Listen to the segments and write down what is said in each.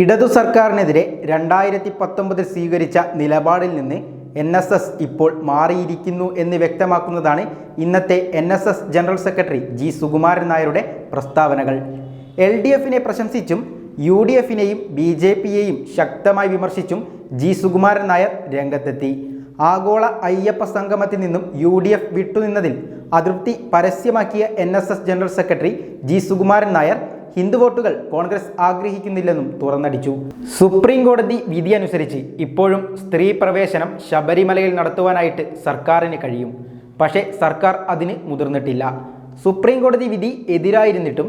ഇടതു സർക്കാരിനെതിരെ രണ്ടായിരത്തി പത്തൊമ്പതിൽ സ്വീകരിച്ച നിലപാടിൽ നിന്ന് എൻ എസ് എസ് ഇപ്പോൾ മാറിയിരിക്കുന്നു എന്ന് വ്യക്തമാക്കുന്നതാണ് ഇന്നത്തെ N S S general secretary G Sukumaran നായരുടെ പ്രസ്താവനകൾ. എൽ ഡി എഫിനെ പ്രശംസിച്ചും യു ഡി എഫിനെയും ബി ജെ പിയെയും ശക്തമായി വിമർശിച്ചും ജി സുകുമാരൻ നായർ രംഗത്തെത്തി. ആഗോള അയ്യപ്പ സംഗമത്തിൽ നിന്നും യു ഡി എഫ് വിട്ടുനിന്നതിൽ അതൃപ്തി പരസ്യമാക്കിയ N S S general secretary G Sukumaran Nair Hindu വോട്ടുകൾ കോൺഗ്രസ് ആഗ്രഹിക്കുന്നില്ലെന്നും തുറന്നടിച്ചു. സുപ്രീം കോടതി വിധി അനുസരിച്ച് ഇപ്പോഴും സ്ത്രീ പ്രവേശനം ശബരിമലയിൽ നടത്തുവാനായിട്ട് സർക്കാരിന് കഴിയും. പക്ഷേ സർക്കാർ അതിന് മുതിർന്നിട്ടില്ല. സുപ്രീം കോടതി വിധി എതിരായിരുന്നിട്ടും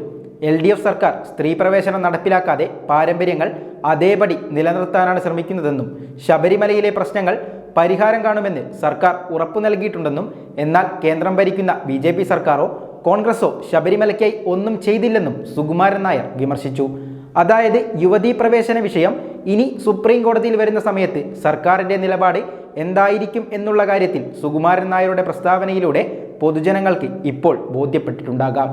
എൽ ഡി എഫ് സർക്കാർ സ്ത്രീ പ്രവേശനം നടപ്പിലാക്കാതെ പാരമ്പര്യങ്ങൾ അതേപടി നിലനിർത്താനാണ് ശ്രമിക്കുന്നതെന്നും ശബരിമലയിലെ പ്രശ്നങ്ങൾ പരിഹാരം കാണുമെന്ന് സർക്കാർ ഉറപ്പു നൽകിയിട്ടുണ്ടെന്നും എന്നാൽ കേന്ദ്രം ഭരിക്കുന്ന ബി സർക്കാരോ കോൺഗ്രസോ ശബരിമലയ്ക്കായി ഒന്നും ചെയ്തില്ലെന്നും സുകുമാരൻ നായർ വിമർശിച്ചു. അതായത് യുവതീ പ്രവേശന വിഷയം ഇനി സുപ്രീം കോടതിയിൽ വരുന്ന സമയത്ത് സർക്കാരിന്റെ നിലപാട് എന്തായിരിക്കും എന്നുള്ള കാര്യത്തിൽ സുകുമാരൻ നായരുടെ പ്രസ്താവനയിലൂടെ പൊതുജനങ്ങൾക്ക് ഇപ്പോൾ ബോധ്യപ്പെട്ടിട്ടുണ്ടാകാം.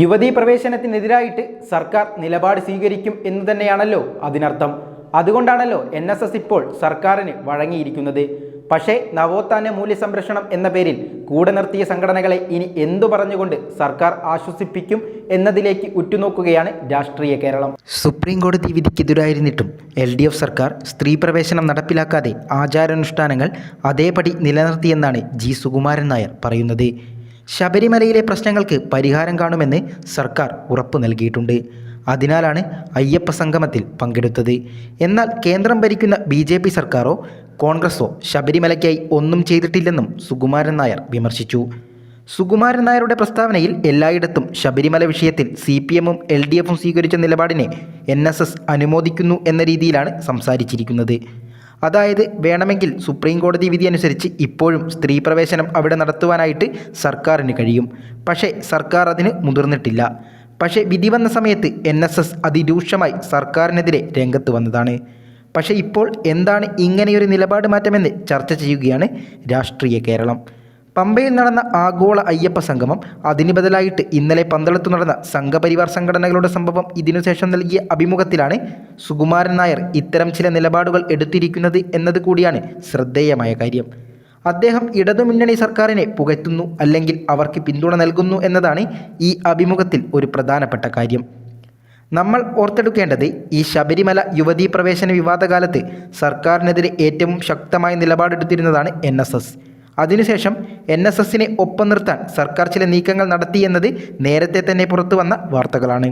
യുവതീ പ്രവേശനത്തിനെതിരായിട്ട് സർക്കാർ നിലപാട് സ്വീകരിക്കും എന്ന് തന്നെയാണല്ലോ അതിനർത്ഥം. അതുകൊണ്ടാണല്ലോ എൻ ഇപ്പോൾ സർക്കാരിന് വഴങ്ങിയിരിക്കുന്നത്. പക്ഷേ നവോത്ഥാന മൂല്യ സംരക്ഷണം എന്ന പേരിൽ കൂടെ നിർത്തിയ സംഘടനകളെ ഇനി എന്തു പറഞ്ഞുകൊണ്ട് സർക്കാർ ആശ്വസിപ്പിക്കും എന്നതിലേക്ക് ഉറ്റുനോക്കുകയാണ് രാഷ്ട്രീയ കേരളം. സുപ്രീം കോടതി വിധിക്കെതിരായിരുന്നിട്ടും എൽ ഡി എഫ് സർക്കാർ സ്ത്രീ പ്രവേശനം നടപ്പിലാക്കാതെ ആചാരാനുഷ്ഠാനങ്ങൾ അതേപടി നിലനിർത്തിയെന്നാണ് ജി സുകുമാരൻ നായർ പറയുന്നത്. ശബരിമലയിലെ പ്രശ്നങ്ങൾക്ക് പരിഹാരം കാണുമെന്ന് സർക്കാർ ഉറപ്പു നൽകിയിട്ടുണ്ട്. അതിനാലാണ് അയ്യപ്പ സംഗമത്തിൽ പങ്കെടുത്തത്. എന്നാൽ കേന്ദ്രം ഭരിക്കുന്ന ബി സർക്കാരോ കോൺഗ്രസോ ശബരിമലയ്ക്കായി ഒന്നും ചെയ്തിട്ടില്ലെന്നും സുകുമാരൻ നായർ വിമർശിച്ചു. സുകുമാരൻ നായരുടെ പ്രസ്താവനയിൽ എല്ലായിടത്തും ശബരിമല വിഷയത്തിൽ സി പി എമ്മും എൽ ഡി എഫും സ്വീകരിച്ച നിലപാടിനെ എൻ എസ് എസ് അനുമോദിക്കുന്നു എന്ന രീതിയിലാണ് സംസാരിച്ചിരിക്കുന്നത്. അതായത് വേണമെങ്കിൽ സുപ്രീം കോടതി വിധി അനുസരിച്ച് ഇപ്പോഴും സ്ത്രീ പ്രവേശനം അവിടെ നടത്തുവാനായിട്ട് സർക്കാരിന് കഴിയും. പക്ഷേ സർക്കാർ അതിന് മുതിർന്നിട്ടില്ല. പക്ഷേ വിധി വന്ന സമയത്ത് എൻ എസ് എസ് അതിരൂക്ഷമായി സർക്കാരിനെതിരെ രംഗത്ത് വന്നതാണ്. പക്ഷേ ഇപ്പോൾ എന്താണ് ഇങ്ങനെയൊരു നിലപാട് മാറ്റമെന്ന് ചർച്ച ചെയ്യുകയാണ് രാഷ്ട്രീയ കേരളം. പമ്പയിൽ നടന്ന ആഗോള അയ്യപ്പ സംഗമം അതിന് ബദലായിട്ട് ഇന്നലെ പന്തളത്ത് നടന്ന സംഘപരിവാർ സംഘടനകളുടെ സംഭവം ഇതിനുശേഷം നൽകിയ അഭിമുഖത്തിലാണ് സുകുമാരൻ നായർ ഇത്തരം ചില നിലപാടുകൾ എടുത്തിരിക്കുന്നത് എന്നത് കൂടിയാണ് ശ്രദ്ധേയമായ കാര്യം. അദ്ദേഹം ഇടതുമുന്നണി സർക്കാരിനെ പുകഴ്ത്തുന്നു അല്ലെങ്കിൽ അവർക്ക് പിന്തുണ നൽകുന്നു എന്നതാണ് ഈ അഭിമുഖത്തിൽ ഒരു പ്രധാനപ്പെട്ട കാര്യം. നമ്മൾ ഓർത്തെടുക്കേണ്ടത് ഈ ശബരിമല യുവതീ പ്രവേശന വിവാദകാലത്ത് സർക്കാരിനെതിരെ ഏറ്റവും ശക്തമായ നിലപാടെടുത്തിരുന്നതാണ് എൻ എസ് എസ് അതിനുശേഷം എൻ എസ് എസിനെ ഒപ്പം നിർത്താൻ സർക്കാർ ചില നീക്കങ്ങൾ നടത്തിയെന്നത് നേരത്തെ തന്നെ പുറത്തു വന്ന വാർത്തകളാണ്.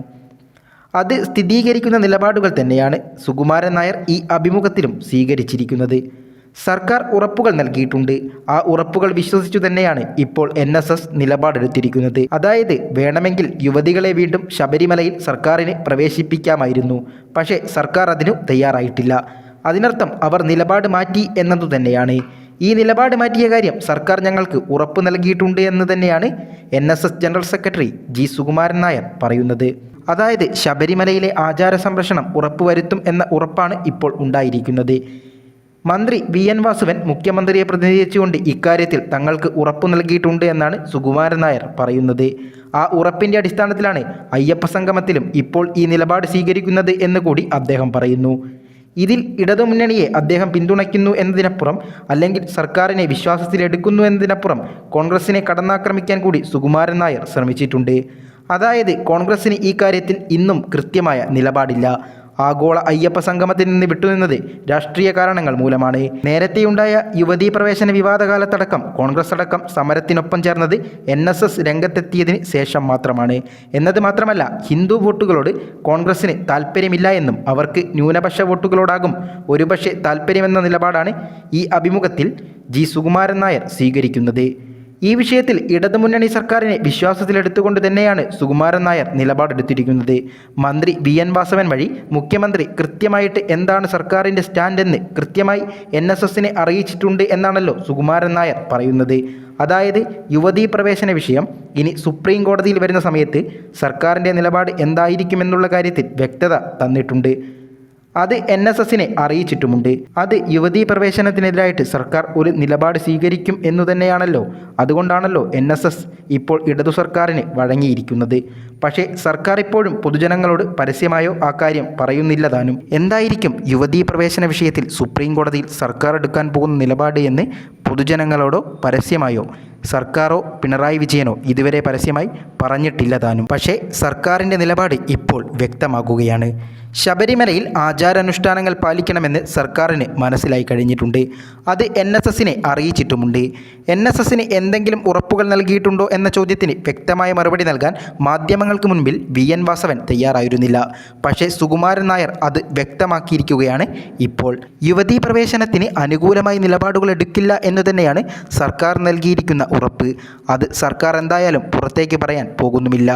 അത് സ്ഥിരീകരിക്കുന്ന നിലപാടുകൾ തന്നെയാണ് സുകുമാരൻ നായർ ഈ അഭിമുഖത്തിലും സ്വീകരിച്ചിരിക്കുന്നത്. സർക്കാർ ഉറപ്പുകൾ നൽകിയിട്ടുണ്ട്. ആ ഉറപ്പുകൾ വിശ്വസിച്ചു തന്നെയാണ് ഇപ്പോൾ എൻ എസ് എസ് നിലപാടെടുത്തിരിക്കുന്നത്. അതായത് വേണമെങ്കിൽ യുവതികളെ വീണ്ടും ശബരിമലയിൽ സർക്കാരിന് പ്രവേശിപ്പിക്കാമായിരുന്നു. പക്ഷേ സർക്കാർ അതിനു തയ്യാറായിട്ടില്ല. അതിനർത്ഥം അവർ നിലപാട് മാറ്റി എന്നതു തന്നെയാണ്. ഈ നിലപാട് മാറ്റിയ കാര്യം സർക്കാർ ഞങ്ങൾക്ക് ഉറപ്പ് നൽകിയിട്ടുണ്ട് എന്ന് തന്നെയാണ് N S S general secretary G Sukumaran Nair പറയുന്നത്. അതായത് ശബരിമലയിലെ ആചാര സംരക്ഷണം ഉറപ്പുവരുത്തും എന്ന ഉറപ്പാണ് ഇപ്പോൾ ഉണ്ടായിരിക്കുന്നത്. മന്ത്രി വി എൻ വാസുവൻ മുഖ്യമന്ത്രിയെ പ്രതിനിധീകരിച്ചുകൊണ്ട് ഇക്കാര്യത്തിൽ തങ്ങൾക്ക് ഉറപ്പു നൽകിയിട്ടുണ്ട് എന്നാണ് സുകുമാരൻ നായർ പറയുന്നത്. ആ ഉറപ്പിന്റെ അടിസ്ഥാനത്തിലാണ് അയ്യപ്പ സംഗമത്തിലും ഇപ്പോൾ ഈ നിലപാട് സ്വീകരിക്കുന്നത് എന്ന് കൂടി അദ്ദേഹം പറയുന്നു. ഇതിൽ ഇടതുമുന്നണിയെ അദ്ദേഹം പിന്തുണയ്ക്കുന്നു എന്നതിനപ്പുറം അല്ലെങ്കിൽ സർക്കാരിനെ വിശ്വാസത്തിലെടുക്കുന്നു എന്നതിനപ്പുറം കോൺഗ്രസിനെ കടന്നാക്രമിക്കാൻ കൂടി സുകുമാരൻ നായർ ശ്രമിച്ചിട്ടുണ്ട്. അതായത് കോൺഗ്രസിന് ഈ കാര്യത്തിൽ ഇന്നും കൃത്യമായ നിലപാടില്ല. ആഗോള അയ്യപ്പ സംഗമത്തിൽ നിന്ന് വിട്ടുനിന്നത് രാഷ്ട്രീയ കാരണങ്ങൾ മൂലമാണ്. നേരത്തെയുണ്ടായ യുവതീ പ്രവേശന വിവാദകാലത്തടക്കം കോൺഗ്രസ് അടക്കം സമരത്തിനൊപ്പം ചേർന്നത് എൻ എസ് എസ് രംഗത്തെത്തിയതിന് ശേഷം മാത്രമാണ്. എന്നത് മാത്രമല്ല ഹിന്ദു വോട്ടുകളോട് കോൺഗ്രസിന് താല്പര്യമില്ല എന്നും അവർക്ക് ന്യൂനപക്ഷ വോട്ടുകളോടാകും ഒരുപക്ഷെ താല്പര്യമെന്ന നിലപാടാണ് ഈ അഭിമുഖത്തിൽ ജി സുകുമാരൻ നായർ സ്വീകരിക്കുന്നത്. ഈ വിഷയത്തിൽ ഇടതുമുന്നണി സർക്കാരിനെ വിശ്വാസത്തിലെടുത്തുകൊണ്ട് തന്നെയാണ് സുകുമാരൻ നായർ നിലപാടെടുത്തിരിക്കുന്നത്. മന്ത്രി വി എൻ വാസവൻ വഴി മുഖ്യമന്ത്രി കൃത്യമായിട്ട് എന്താണ് സർക്കാരിന്റെ സ്റ്റാൻഡെന്ന് കൃത്യമായി എൻ എസ് എസിനെ അറിയിച്ചിട്ടുണ്ട് എന്നാണല്ലോ സുകുമാരൻ നായർ പറയുന്നത്. അതായത് യുവതീ പ്രവേശന വിഷയം ഇനി സുപ്രീം കോടതിയിൽ വരുന്ന സമയത്ത് സർക്കാരിന്റെ നിലപാട് എന്തായിരിക്കുമെന്നുള്ള കാര്യത്തിൽ വ്യക്തത തന്നിട്ടുണ്ട്. അത് എൻ എസ് എസിനെ അറിയിച്ചിട്ടുമുണ്ട്. അത് യുവതീ പ്രവേശനത്തിനെതിരായിട്ട് സർക്കാർ ഒരു നിലപാട് സ്വീകരിക്കും എന്നു തന്നെയാണല്ലോ. അതുകൊണ്ടാണല്ലോ എൻ എസ് എസ് ഇപ്പോൾ ഇടതു സർക്കാരിന് വഴങ്ങിയിരിക്കുന്നത്. പക്ഷേ സർക്കാർ ഇപ്പോഴും പൊതുജനങ്ങളോട് പരസ്യമായോ ആ കാര്യം പറയുന്നില്ല താനും. എന്തായിരിക്കും യുവതീ പ്രവേശന വിഷയത്തിൽ സുപ്രീം കോടതിയിൽ സർക്കാർ എടുക്കാൻ പോകുന്ന നിലപാട് എന്ന് പൊതുജനങ്ങളോടോ പരസ്യമായോ? സർക്കാരോ പിണറായി വിജയനോ ഇതുവരെ പരസ്യമായി പറഞ്ഞിട്ടില്ല താനും. പക്ഷേ സർക്കാരിന്റെ നിലപാട് ഇപ്പോൾ വ്യക്തമാകുകയാണ്. ശബരിമലയിൽ ആചാരാനുഷ്ഠാനങ്ങൾ പാലിക്കണമെന്ന് സർക്കാരിന് മനസ്സിലായി കഴിഞ്ഞിട്ടുണ്ട്. അത് എൻ എസ് എസിനെ അറിയിച്ചിട്ടുമുണ്ട്. എൻ എസ് എസിന് എന്തെങ്കിലും ഉറപ്പുകൾ നൽകിയിട്ടുണ്ടോ എന്ന ചോദ്യത്തിന് വ്യക്തമായ മറുപടി നൽകാൻ മാധ്യമങ്ങൾക്ക് മുൻപിൽ വി. എൻ. വാസവൻ തയ്യാറായിരുന്നില്ല. പക്ഷേ സുകുമാരൻ നായർ അത് വ്യക്തമാക്കിയിരിക്കുകയാണ് ഇപ്പോൾ. യുവതീ പ്രവേശനത്തിന് അനുകൂലമായി നിലപാടുകൾ എടുക്കില്ല എന്ന് തന്നെയാണ് സർക്കാർ നൽകിയിരിക്കുന്ന ഉറപ്പ്. അത് സർക്കാർ എന്തായാലും പുറത്തേക്ക് പറയാൻ പോകുന്നുമില്ല.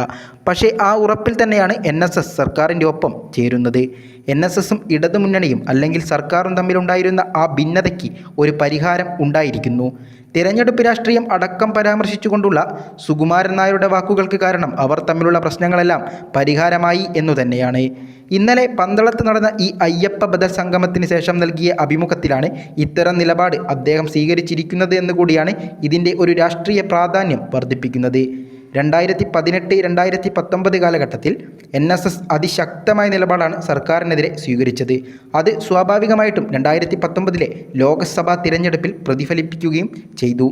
പക്ഷേ ആ ഉറപ്പിൽ തന്നെയാണ് എൻ എസ് എസ് സർക്കാരിന്റെ ഒപ്പം ചേരുന്നത്. എൻ എസ് എസും ഇടതുമുന്നണിയും അല്ലെങ്കിൽ സർക്കാരും തമ്മിലുണ്ടായിരുന്ന ആ ഭിന്നതയ്ക്ക് ഒരു പരിഹാരം ഉണ്ടായിരിക്കുന്നു. തിരഞ്ഞെടുപ്പ് രാഷ്ട്രീയം അടക്കം പരാമർശിച്ചുകൊണ്ടുള്ള സുകുമാരൻ നായരുടെ വാക്കുകൾക്ക് കാരണം അവർ തമ്മിലുള്ള പ്രശ്നങ്ങളെല്ലാം പരിഹാരമായി എന്നു തന്നെയാണ്. ഇന്നലെ പന്തളത്ത് നടന്ന ഈ അയ്യപ്പ ബദൽ സംഗമത്തിന് ശേഷം നൽകിയ അഭിമുഖത്തിലാണ് ഇത്തരം നിലപാട് അദ്ദേഹം സ്വീകരിച്ചിരിക്കുന്നത് എന്നുകൂടിയാണ് ഇതിന്റെ ഒരു രാഷ്ട്രീയ പ്രാധാന്യം വർദ്ധിപ്പിക്കുന്നത്. രണ്ടായിരത്തി പതിനെട്ട് രണ്ടായിരത്തി പത്തൊമ്പത് കാലഘട്ടത്തിൽ എൻ എസ് എസ് അതിശക്തമായ നിലപാടാണ് സർക്കാരിനെതിരെ സ്വീകരിച്ചത്. അത് സ്വാഭാവികമായിട്ടും രണ്ടായിരത്തി പത്തൊമ്പതിലെ ലോക്സഭാ തിരഞ്ഞെടുപ്പിൽ പ്രതിഫലിപ്പിക്കുകയും ചെയ്തു.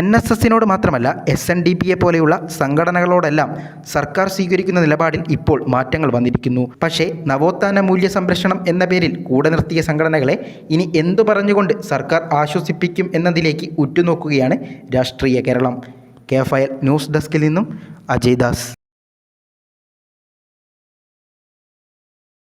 എൻ എസ് എസിനോട് മാത്രമല്ല എസ് എൻ ഡി പിയെ പോലെയുള്ള സംഘടനകളോടെല്ലാം സർക്കാർ സ്വീകരിക്കുന്ന നിലപാടിൽ ഇപ്പോൾ മാറ്റങ്ങൾ വന്നിരിക്കുന്നു. പക്ഷേ നവോത്ഥാന മൂല്യ സംരക്ഷണം എന്ന പേരിൽ കൂടെ നിർത്തിയ സംഘടനകളെ ഇനി എന്തു പറഞ്ഞുകൊണ്ട് സർക്കാർ ആശ്വസിപ്പിക്കും എന്നതിലേക്ക് ഉറ്റുനോക്കുകയാണ് രാഷ്ട്രീയ കേരളം. കെ ഫയൽ ന്യൂസ് ഡെസ്കിൽ നിന്നും അജയ്